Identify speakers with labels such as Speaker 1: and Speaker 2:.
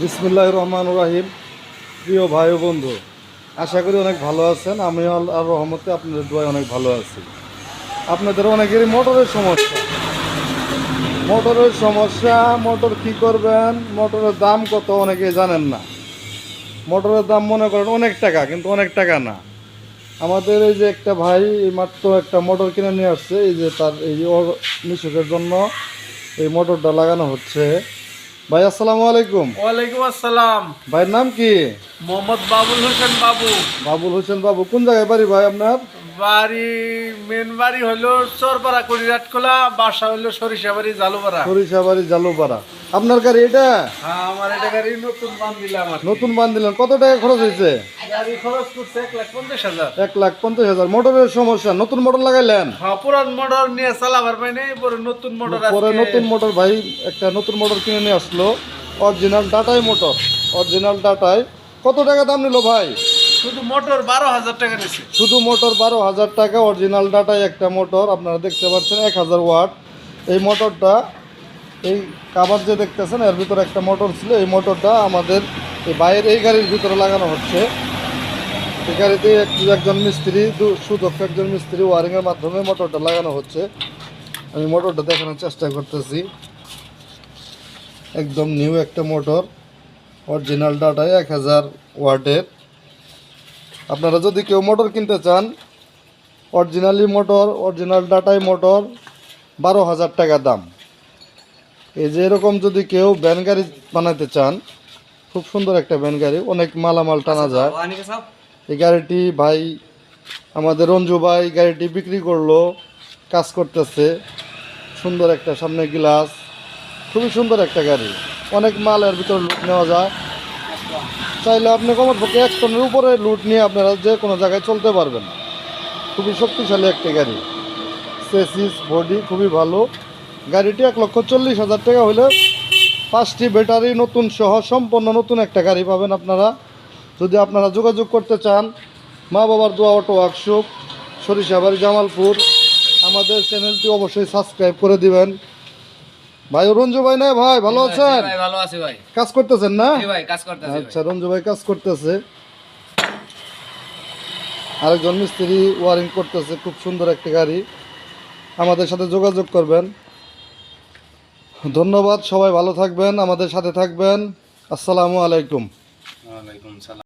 Speaker 1: বিসমুল্লাহ রহমান রাহিম। প্রিয় ভাই ও বন্ধু, আশা করি অনেক ভালো আছেন। আমি আর রহমতে আপনাদের দোয়ায় অনেক ভালো আছি। আপনাদের অনেকেরই মোটরের সমস্যা। মোটরের সমস্যা, মোটর কি করবেন, মোটরের দাম কত অনেকে জানেন না। মোটরের দাম মনে করেন অনেক টাকা, কিন্তু অনেক টাকা না। আমাদের এই যে একটা ভাই মাত্র একটা মোটর কিনে নিয়ে আসছে, এই যে তার এই মিশুকের জন্য এই মোটরটা লাগানো হচ্ছে। ভাই আসসালামু আলাইকুম।
Speaker 2: ওয়ালাইকুম আসসালাম।
Speaker 1: ভাইয়ের নাম কি?
Speaker 2: মোহাম্মদ বাবুল হোসেন বাবু।
Speaker 1: বাবুল হোসেন বাবু কোন জায়গায় বাড়ি ভাই আপনার?
Speaker 2: বাড়ি মেন বাড়ি হলো চরপাড়া কড়িরাট খোলা বাসা হলো সরিষা বাড়ি জালুপাড়া।
Speaker 1: সরিষা বাড়ি জালুপাড়া। আপনার গাড়ি এটা?
Speaker 2: হ্যাঁ আমার এটা গাড়ি নতুন বান দিলাম
Speaker 1: নতুন বান দিলেন। কত টাকা খরচ হয়েছে?
Speaker 2: গাড়ি খরচ করছে এক লাখ পঞ্চাশ হাজার।
Speaker 1: এক লাখ পঞ্চাশ হাজার। মোটরের সমস্যা। নতুন মোটর লাগাইলেন?
Speaker 2: হ্যাঁ পুরান মোটর নিয়ে চালাবার পাই নাই পরে নতুন মোটর
Speaker 1: পরে নতুন মোটর ভাই একটা নতুন মোটর কিনে নিয়ে আসলো। অরিজিনাল ডাটাই মোটর অরিজিনাল ডাটাই কত টাকা দাম নিল ভাই?
Speaker 2: শুধু মোটর বারো হাজার টাকা নিচ্ছে
Speaker 1: শুধু মোটর বারো হাজার টাকা অরিজিনাল ডাটাই একটা মোটর আপনারা দেখতে পাচ্ছেন এক হাজার ওয়াট। এই মোটরটা এই কাবার যে দেখতেছেন এর ভিতরে একটা মোটর ছিল। এই মোটরটা আমাদের এই বাইরের এই গাড়ির ভিতরে লাগানো হচ্ছে। এই গাড়িতে এক- একজন মিস্ত্রি দু- সুদক্ষ একজন মিস্ত্রি ওয়ারিংয়ের মাধ্যমে মোটরটা লাগানো হচ্ছে। আমি মোটরটা দেখানোর চেষ্টা করতেছি। একদম নিউ একটা মোটর। অরিজিনাল ডাটায় এক হাজার ওয়াটের। আপনারা যদি কেউ মোটর কিনতে চান অরিজিনালি মোটর অরিজিনাল ডাটাই মোটর বারো হাজার টাকা দাম। এই যে এরকম যদি কেউ ভ্যান গাড়ি বানাতে চান খুব সুন্দর একটা ভ্যান গাড়ি অনেক মালামাল টানা যায়। এই গাড়িটি ভাই আমাদের রঞ্জু ভাই গাড়িটি বিক্রি করল কাজ করতেছে। সুন্দর একটা সামনে গ্লাস খুবই সুন্দর একটা গাড়ি। অনেক মাল এর ভিতরে লুট নেওয়া যায়। চাইলে আপনি কমার পক্ষে এক টনের উপরে লুট নিয়ে আপনারা যে কোনো জায়গায় চলতে পারবেন। খুবই শক্তিশালী একটি গাড়ি। সেসিস বডি খুবই ভালো। গাড়িটি এক লক্ষ চল্লিশ হাজার টাকা হলে পাঁচটি ব্যাটারি নতুন সহ সম্পন্ন নতুন একটা গাড়ি পাবেন আপনারা। যদি আপনারা যোগাযোগ করতে চান, মা বাবার দোয়া অটো ওয়ার্কশপ সরিষাবাড়ি, জামালপুর, আমাদের চ্যানেলটি অবশ্যই সাবস্ক্রাইব করে দিবেন। ভাই রঞ্জু ভাই না ভাই ভালো আছেন?
Speaker 3: ভাই ভালো আছি ভাই।
Speaker 1: কাজ করতেছেন না?
Speaker 3: ভাই কাজ করতেছি
Speaker 1: আচ্ছা রঞ্জু ভাই কাজ করতেছে। আরেকজন মিস্ত্রি ওয়ারিং করতেছে খুব সুন্দর একটা গাড়ি। আমাদের সাথে যোগাযোগ করবেন। ধন্যবাদ সবাই ভালো থাকবেন আমাদের সাথে থাকবেন। আসসালামু আলাইকুম।
Speaker 3: ওয়ালাইকুম সালাম।